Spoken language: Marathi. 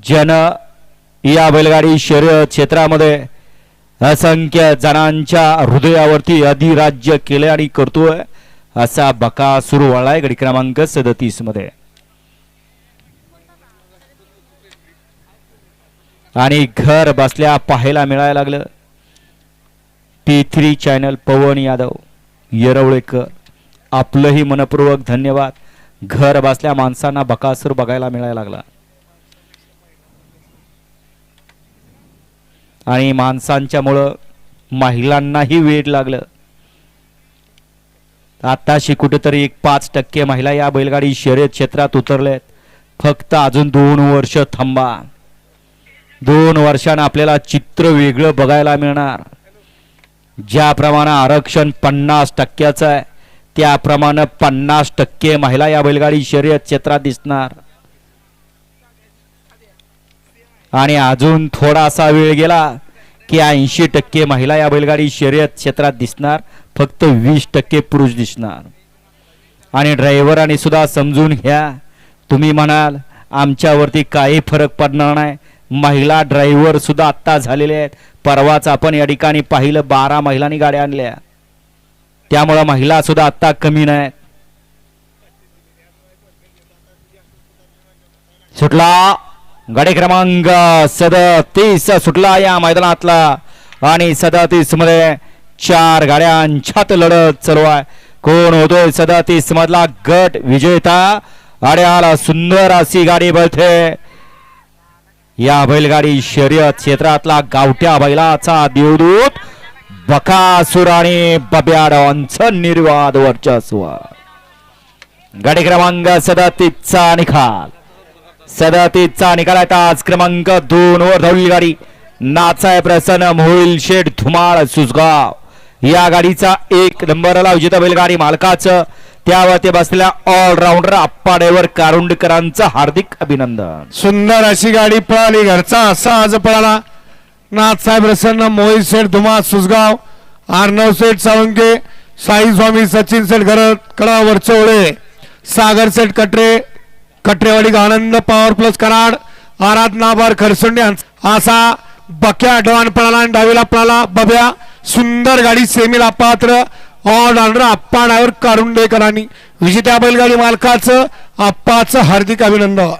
जन या बैलगाडी शर्यत क्षेत्रामध्ये असंख्य जणांच्या हृदयावरती अधिराज्य केले आणि करतोय असा बका सुरू वळलाय गडी क्रमांक सदतीसमध्ये. आणि घर बसल्या पाहायला मिळायला लागलं. T three channel Pavan Yadav Yerawalekar आपलंही मनपूर्वक धन्यवाद. घर बसल्या माणसांना बकासूर बघायला मिळायला लागला. आणि माणसांच्यामुळं महिलांनाही वेळ लागलं. आताशी कुठेतरी एक पाच टक्के महिला या बैलगाडी शर्यत क्षेत्रात उतरल्यात. फक्त अजून दोन वर्ष थांबा. दोन वर्षानं आपल्याला चित्र वेगळं बघायला मिळणार. ज्याप्रमाणे आरक्षण पन्नास टक्क्याचं आहे त्याप्रमाणे पन्नास टक्के महिला या बैलगाडी शर्यत क्षेत्रात दिसणार. आणि अजून थोडासा वेळ गेला की ऐंशी टक्के महिला या बैलगाडी शर्यत क्षेत्रात दिसणार. फक्त वीस टक्के पुरुष दिसणार. आणि ड्रायव्हरांनी सुद्धा समजून घ्या. तुम्ही म्हणाल आमच्यावरती काही फरक पडणार नाही. महिला ड्रायव्हर सुद्धा आत्ता झालेले आहेत. परवाच आपण या ठिकाणी पाहिलं बारा महिलांनी गाड्या आणल्या. त्यामुळं महिला सुद्धा आत्ता कमी नाहीत. सुटला? गाडी क्रमांक सदतीस सुटला या मैदानातला. आणि सदतीसमध्ये चार गाड्यांच्यात लढत चालू आहे. कोण होतोय सदतीस मधला गट विजेता? आड्याला सुंदर अशी गाडी बळते या बैलगाडी शर्यत क्षेत्रातला गावठ्या बैलाचा देवदूत बकासूर आणि बब्या डॉनचं निर्वाद वर्चस्व. गाडी क्रमांक सदतीसचा निकाल. सदतीचा निकाल तास क्रमांक दोन वर धावली गाडी. नाचाय प्रसन्न मोहिल शेठ धुमाळ सुसगाव या गाडीचा एक नंबरला विजेता बैलगाडी मालकाचं त्यावरती बसलेल्या ऑलराऊंडर आप्पा ड्रायव्हर कारुंडकरांचं हार्दिक अभिनंदन. सुंदर अशी गाडी पळाली घरचा असा आज पळाला. Nathsaheb Prasanna Mohit Sheth Dhuma Susgaon Arnav Sheth Sawanke Sai Swami Sachin Sheth Gharat Kada Varachavale Sagar Sheth Katre Katrewadi Anand power plus Karad Aradhana bar Kharsunde असा बक्या डवान पळाला आणि डावीला पळाला बब्या सुंदर गाडी सेमीला पात्र ऑल राऊंडर आप्पा ड्रायव्हर कारुंडेकरांनी. विजेत्या बैलगाडी मालकाचं आप्पाचं हार्दिक अभिनंदन.